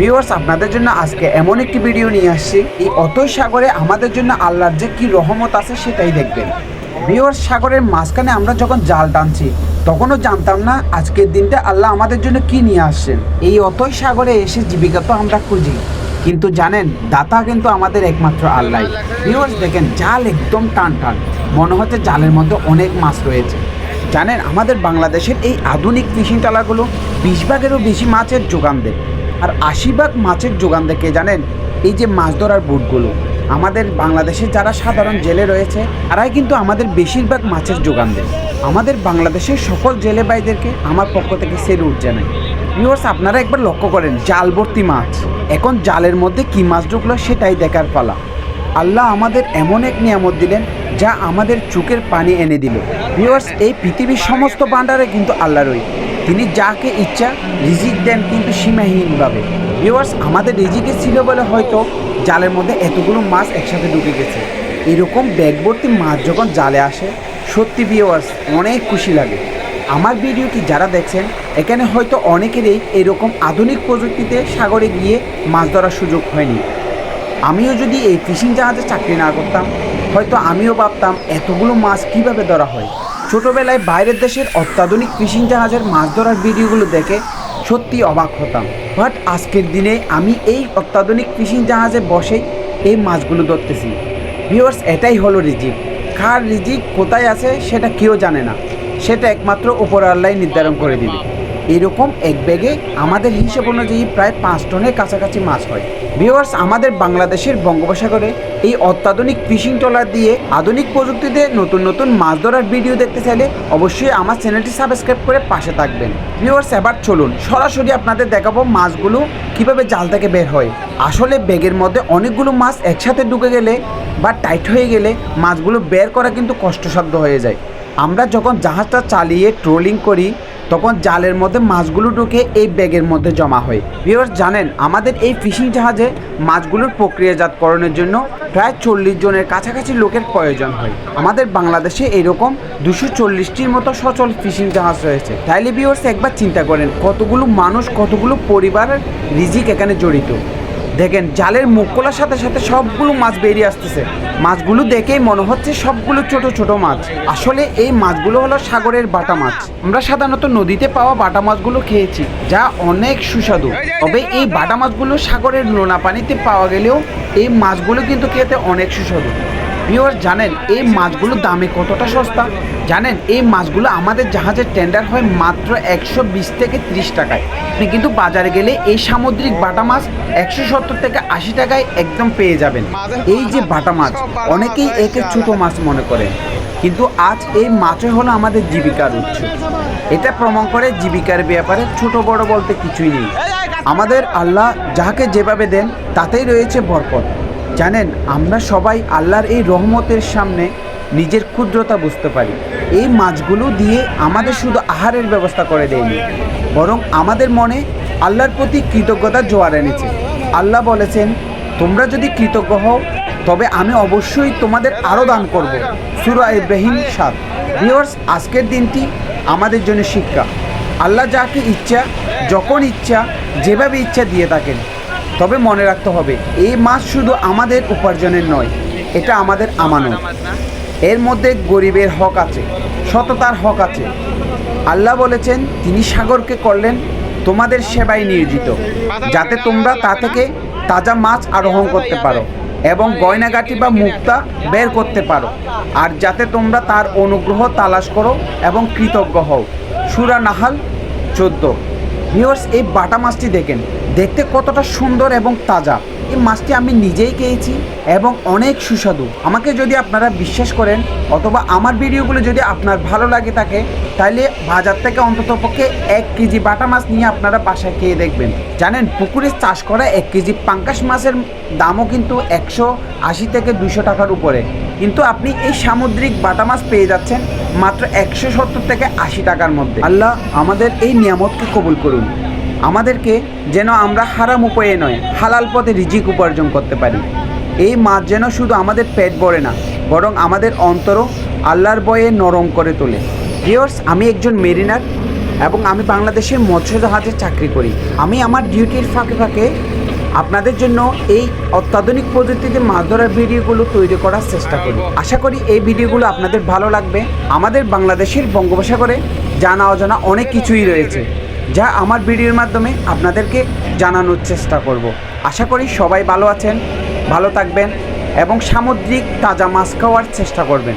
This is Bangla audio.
ভিউয়ার্স আপনাদের জন্য আজকে এমন একটি ভিডিও নিয়ে আসছি। এই অতই সাগরে আমাদের জন্য আল্লাহর যে কি রহমত আছে সেটাই দেখবেন। ভিউয়ার্স সাগরের মাঝখানে আমরা যখন জাল টানছি, তখনও জানতাম না আজকের দিনটা আল্লাহ আমাদের জন্য কি নিয়ে আসছেন। এই অতই সাগরে এসে জীবিকা তো আমরা খুঁজি। কিন্তু জানেন, দাতা কিন্তু আমাদের একমাত্র আল্লাহ। ভিউয়ার্স দেখেন, জাল একদম টান টান। মনে হচ্ছে জালের মধ্যে অনেক মাছ রয়েছে। জানেন, আমাদের বাংলাদেশের এই আধুনিক ফিশিং ট্রলারগুলো বিশ ভাগেরও বেশি মাছের যোগান দেয়। আর আশি ভাগ মাছের যোগান দেখে জানেন? এই যে মাছ ধরার বোটগুলো। আমাদের বাংলাদেশের যারা সাধারণ জেলে রয়েছে, তারাই কিন্তু আমাদের বেশিরভাগ মাছের যোগান দেয়। আমাদের বাংলাদেশের সকল জেলে ভাইদেরকে আমার পক্ষ থেকে সেলুট জানাই। ভিউয়ার্স, আপনারা একবার লক্ষ্য করেন জাল ভর্তি মাছ। এখন জালের মধ্যে কি মাছ ঢুকলো সেটাই দেখার পালা। আল্লাহ আমাদের এমন এক নিয়ামত দিলেন, যা আমাদের চোখের পানি এনে দিল। ভিউয়ার্স, এই পৃথিবীর সমস্ত ভান্ডারে কিন্তু আল্লাহরই তিনি যাকে ইচ্ছা রিজিক দেন কিন্তু সীমাহীনভাবে। ভিউয়ার্স আমাদের রিজিকে ছিল বলে হয়তো জালের মধ্যে এতগুলো মাছ একসাথে ঢুকে গেছে। এরকম ব্যাগ ভর্তি মাছ যখন জালে আসে, সত্যি ভিউয়ার্স অনেক খুশি লাগে। আমার ভিডিওটি যারা দেখছেন, এখানে হয়তো অনেকেরই এরকম আধুনিক প্রযুক্তিতে সাগরে গিয়ে মাছ ধরার সুযোগ হয়নি। আমিও যদি এই ফিশিং জাহাজে চাকরি না করতাম, হয়তো আমিও ভাবতাম, এতগুলো মাছ কীভাবে ধরা হয়? ছোটোবেলায় বাইরের দেশের অত্যাধুনিক ফিশিং জাহাজের মাছ ধরার ভিডিওগুলো দেখে সত্যি অবাক হতাম। বাট আজকের দিনে আমি এই অত্যাধুনিক ফিশিং জাহাজে বসে এই মাছগুলো ধরতেছি। ভিওর্স এটাই হলো রিজিক। কার রিজিক কোথায় আছে সেটা কেউ জানে না। সেটা একমাত্র উপরওয়ালাই নির্ধারণ করে দিবে। এরকম এক ব্যাগে আমাদের হিসেব অনুযায়ী প্রায় পাঁচ টনের কাছাকাছি মাছ হয়। ভিওয়ার্স আমাদের বাংলাদেশের বঙ্গোপসাগরে এই অত্যাধুনিক ফিশিং ট্রলার দিয়ে আধুনিক প্রযুক্তিতে নতুন নতুন মাছ ধরার ভিডিও দেখতে চাইলে অবশ্যই আমার চ্যানেলটি সাবস্ক্রাইব করে পাশে থাকবেন। ভিওয়ার্স এবার চলুন, সরাসরি আপনাদের দেখাবো মাছগুলো কীভাবে জাল থেকে বের হয়। আসলে ব্যাগের মধ্যে অনেকগুলো মাছ একসাথে ঢুকে গেলে বা টাইট হয়ে গেলে মাছগুলো বের করা কিন্তু কষ্টসাধ্য হয়ে যায়। আমরা যখন জাহাজটা চালিয়ে ট্রোলিং করি তখন জালের মধ্যে মাছগুলো ঢুকে এই ব্যাগের মধ্যে জমা হয়। ভিউয়ার্স জানেন, আমাদের এই ফিশিং জাহাজে মাছগুলোর প্রক্রিয়াজাতকরণের জন্য প্রায় চল্লিশ জনের কাছাকাছি লোকের প্রয়োজন হয়। আমাদের বাংলাদেশে এরকম দুশো চল্লিশটির মতো সচল ফিশিং জাহাজ রয়েছে। তাইলে ভিউয়ার্স একবার চিন্তা করেন, কতগুলো মানুষ, কতগুলো পরিবারের রিজিক এখানে জড়িত? দেখেন, জালের মুখ খোলার সাথে সাথে সবগুলো মাছ বেরিয়ে আসতেছে। মাছগুলো দেখেই মনে হচ্ছে সবগুলো ছোট ছোট মাছ। আসলে এই মাছগুলো হলো সাগরের বাটা মাছ। আমরা সাধারণত নদীতে পাওয়া বাটা মাছগুলো খেয়েছি, যা অনেক সুস্বাদু। তবে এই বাটা মাছগুলো সাগরের নোনা পানিতে পাওয়া গেলেও এই মাছগুলো কিন্তু খেতে অনেক সুস্বাদু। ভিউয়ার জানেন এই মাছগুলো দামে কতটা সস্তা? জানেন এই মাছগুলো আমাদের জাহাজের টেন্ডার হয় মাত্র একশো বিশ থেকে ত্রিশ টাকায়। আপনি কিন্তু বাজারে গেলে এই সামুদ্রিক বাটা মাছ একশো সত্তর থেকে আশি টাকায় একদম পেয়ে যাবেন। এই যে বাটা মাছ, অনেকেই একে ছোট মাছ মনে করে। কিন্তু আজ এই মাছই হলো আমাদের জীবিকার উৎস। এটা প্রমাণ করে জীবিকার ব্যাপারে ছোট বড় বলতে কিছুই নেই। আমাদের আল্লাহ যাহাকে যেভাবে দেন, তাতেই রয়েছে বরকত। জানেন, আমরা সবাই আল্লাহর এই রহমতের সামনে নিজের ক্ষুদ্রতা বুঝতে পারি। এই মাছগুলো দিয়ে আমাদের শুধু আহারের ব্যবস্থা করে দেয়নি, বরং আমাদের মনে আল্লাহর প্রতি কৃতজ্ঞতা জোয়ার এনেছে। আল্লাহ বলেছেন, তোমরা যদি কৃতজ্ঞ হও, তবে আমি অবশ্যই তোমাদের আরও দান করব। সুরা ইব্রাহিম সাত। ভিওর্স আজকের দিনটি আমাদের জন্য শিক্ষা। আল্লাহ যাকে ইচ্ছা, যখন ইচ্ছা, যেভাবে ইচ্ছা দিয়ে থাকেন। তবে মনে রাখতে হবে, এই মাছ শুধু আমাদের উপার্জনের নয়, এটা আমাদের আমানত। এর মধ্যে গরিবের হক আছে, সততার হক আছে। আল্লাহ বলেছেন, তিনি সাগরকে করলেন, তোমাদের সেবায় নিয়োজিত। যাতে তোমরা তা থেকে তাজা মাছ আরোহণ করতে পারো এবং গয়নাগাটি বা মুক্তা বের করতে পারো। আর যাতে তোমরা তার অনুগ্রহ তালাশ করো এবং কৃতজ্ঞ হও। সুরা নাহাল, চোদ্দ। ভিউয়ার্স, এই বাটা মাছটি দেখেন। দেখতে কতটা সুন্দর এবং তাজা। এই মাছটি আমি নিজেই খেয়েছি এবং অনেক সুস্বাদু। আমাকে যদি আপনারা বিশ্বাস করেন অথবা আমার ভিডিওগুলো যদি আপনার ভালো লাগে থাকে তাহলে বাজার থেকে অন্তত পক্ষে এক কেজি বাটা মাছ নিয়ে আপনারা বাসায় খেয়ে দেখবেন। জানেন, পুকুরে চাষ করা এক কেজি পাঙ্কাশ মাছের দামও কিন্তু একশো আশি থেকে দুশো টাকার উপরে। কিন্তু আপনি এই সামুদ্রিক বাটা মাছ পেয়ে যাচ্ছেন মাত্র একশো সত্তর থেকে আশি টাকার মধ্যে। আল্লাহ আমাদের এই নিয়ামতকে কবুল করুন। আমাদেরকে যেন আমরা হারাম উপায়ে নয়, হালাল পথে রিজিক উপার্জন করতে পারি। এই মাছ যেন শুধু আমাদের পেট ভরে না, বরং আমাদের অন্তরও আল্লাহর বয়ে নরম করে তোলে। ভিওর্স আমি একজন মেরিনার এবং আমি বাংলাদেশের মৎস্য জাহাজে চাকরি করি। আমি আমার ডিউটির ফাঁকে ফাঁকে আপনাদের জন্য এই অত্যাধুনিক পদ্ধতিতে মাছ ধরার ভিডিওগুলো তৈরি করার চেষ্টা করি। আশা করি এই ভিডিওগুলো আপনাদের ভালো লাগবে। আমাদের বাংলাদেশের বঙ্গোপসাগরে জানা অজানা অনেক কিছুই রয়েছে, যা আমার ভিডিওর মাধ্যমে আপনাদেরকে জানানোর চেষ্টা করব। আশা করি সবাই ভালো আছেন, ভালো থাকবেন এবং সামুদ্রিক তাজা মাছ খাওয়ার চেষ্টা করবেন।